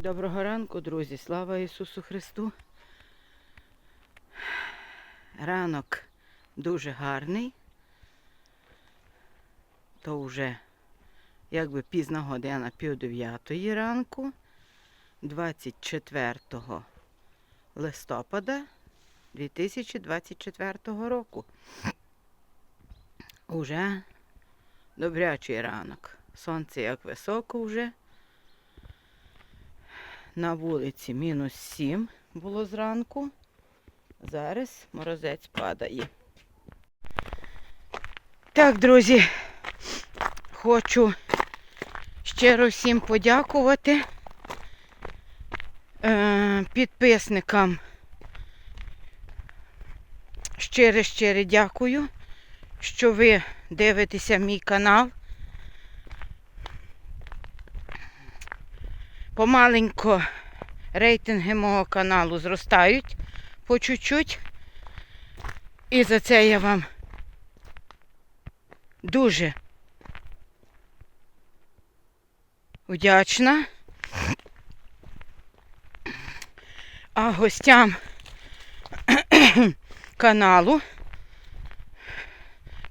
Доброго ранку, друзі! Слава Ісусу Христу! Ранок дуже гарний. То вже якби пізна година пів дев'ятої ранку, 24 листопада 2024 року. Уже добрячий ранок. Сонце як високо вже. На вулиці мінус 7 було зранку. Зараз морозець падає. Так, друзі, хочу щиро всім подякувати е, підписникам. Щире щире дякую, що ви дивитеся мій канал. Помаленько рейтинги мого каналу зростають по чуть-чуть. І за це я вам дуже вдячна. А гостям каналу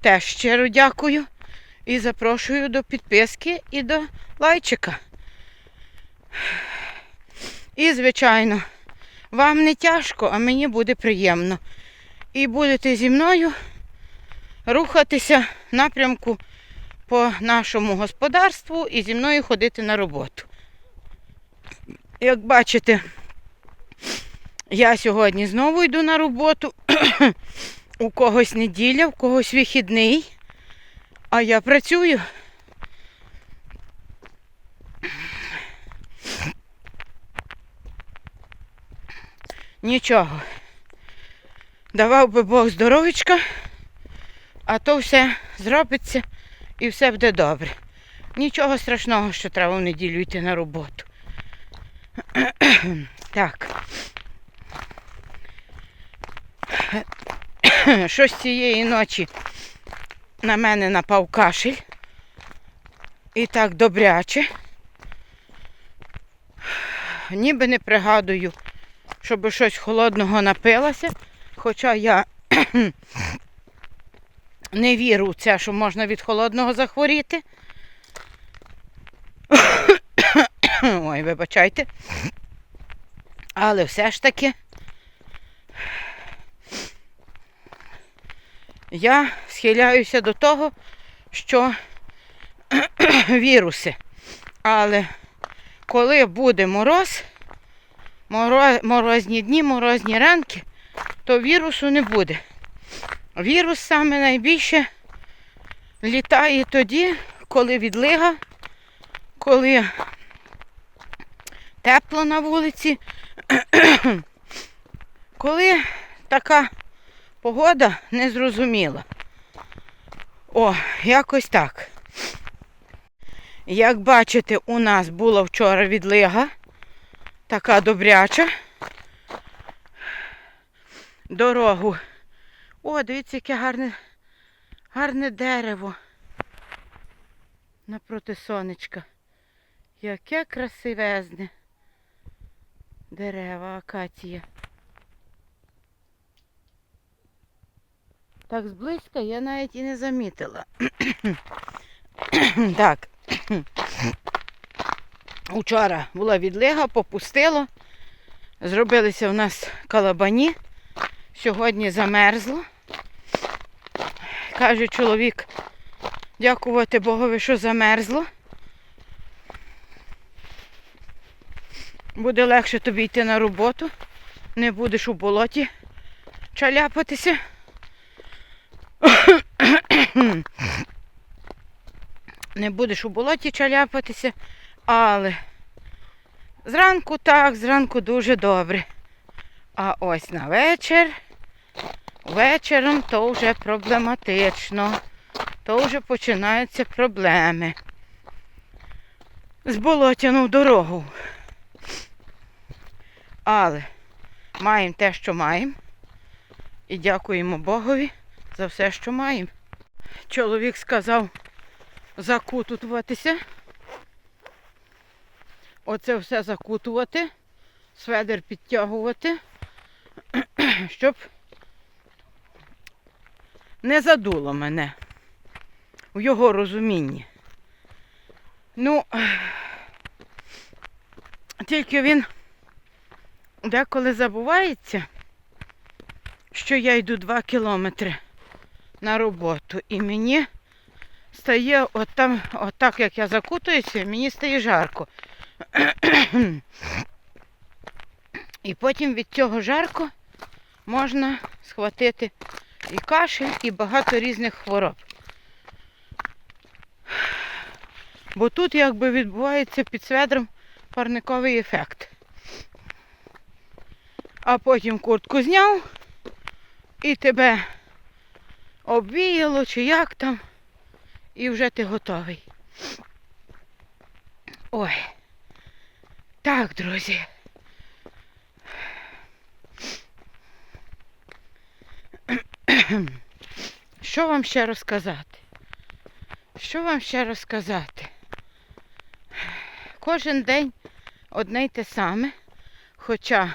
теж щиро дякую і запрошую до підписки і до лайчика. І, звичайно, вам не тяжко, а мені буде приємно. І будете зі мною рухатися в напрямку по нашому господарству і зі мною ходити на роботу. Як бачите, я сьогодні знову йду на роботу. У когось неділя, у когось вихідний, а я працюю. Нічого. Давав би Бог здоров'ячка, а то все зробиться і все буде добре. Нічого страшного, що треба в неділю йти на роботу. Так. Щось цієї ночі на мене напав кашель. І так добряче. Ніби не пригадую, щоб щось холодного напилася. Хоча я не вірю в це, що можна від холодного захворіти. Ой, вибачайте. Але все ж таки я схиляюся до того, що віруси. Але коли буде мороз, моро- морозні дні, морозні ранки, то вірусу не буде. Вірус саме найбільше літає тоді, коли відлига, коли тепло на вулиці, коли така погода незрозуміла. О, якось так. Як бачите, у нас була вчора відлига, така добряча. Дорогу. О, дивіться, яке гарне, гарне дерево. Напроти сонечка. Яке красивезне. Дерева, акація. Так зблизька я навіть і не замітила. так. Учора була відлига, попустило. Зробилися у нас калабані. Сьогодні замерзло. Каже чоловік, дякувати Богові, що замерзло. Буде легше тобі йти на роботу. Не будеш у болоті чаляпатися. Не будеш у болоті чаляпатися, але зранку так, зранку дуже добре. А ось на вечір, вечором то вже проблематично. То вже починаються проблеми. З болотяну дорогу. Але маємо те, що маємо. І дякуємо Богові за все, що маємо. Чоловік сказав закутуватися. Оце все закутувати, сведер підтягувати, щоб не задуло мене у його розумінні. Ну, тільки він деколи забувається, що я йду 2 кілометри на роботу, і мені стає от там, от так як я закутуюся, мені стає жарко. І потім від цього жарко можна схватити і кашель, і багато різних хвороб. Бо тут якби відбувається під сведром парниковий ефект. А потім куртку зняв і тебе обвіяло чи як там, і вже ти готовий. Ой. Так, друзі. Що вам ще розказати? Що вам ще розказати? Кожен день одне й те саме, хоча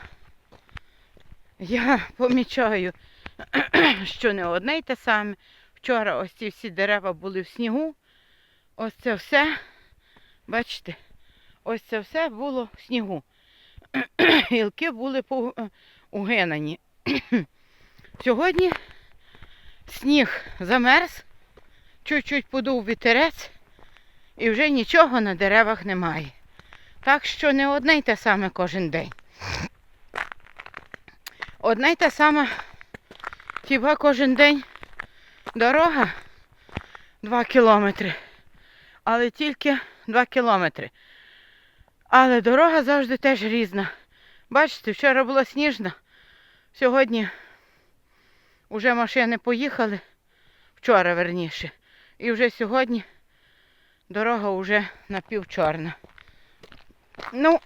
я помічаю, що не одне й те саме. Вчора ось ці всі дерева були в снігу. Ось це все, бачите, ось це все було в снігу. Гілки були пов- угинані. Сьогодні сніг замерз, чуть-чуть подув вітерець і вже нічого на деревах немає. Так що не одне й те саме кожен день. Одне й те саме хіба кожен день дорога 2 кілометри, але тільки 2 кілометри. Але дорога завжди теж різна. Бачите, вчора була сніжна, сьогодні вже машини поїхали, вчора верніше. І вже сьогодні дорога вже напівчорна. Ну,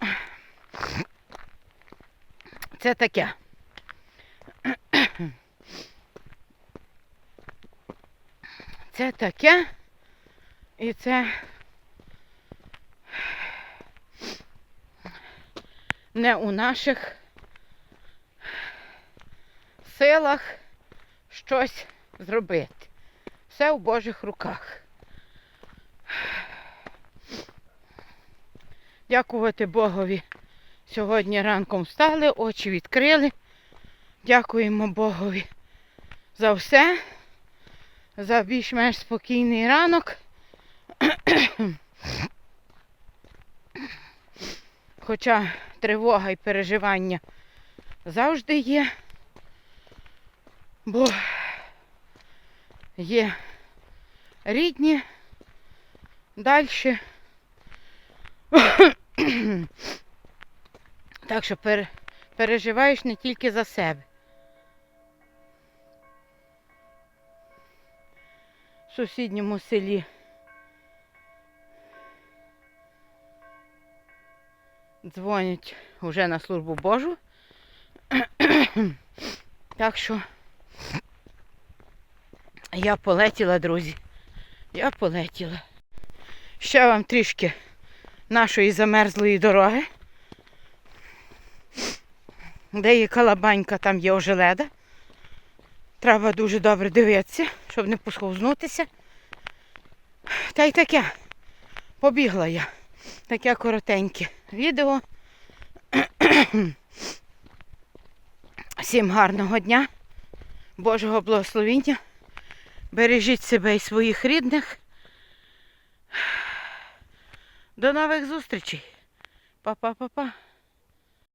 це таке. Це таке. І це не у наших силах щось зробити. Все в Божих руках. Дякувати Богові. Сьогодні ранком встали, очі відкрили. Дякуємо Богові за все, за більш-менш спокійний ранок. Хоча тривога і переживання завжди є, бо є рідні далі. Так що пер- переживаєш не тільки за себе. В сусідньому селі дзвонять вже на службу Божу. Так що я полетіла, друзі. Я полетіла. Ще вам трішки нашої замерзлої дороги. Де є калабанька, там є ожеледа. Треба дуже добре дивитися, щоб не посковзнутися. Та й таке. Побігла я. Таке коротеньке відео. Всім гарного дня, Божого благословіння. Бережіть себе і своїх рідних. До нових зустрічей. Па-па-па-па.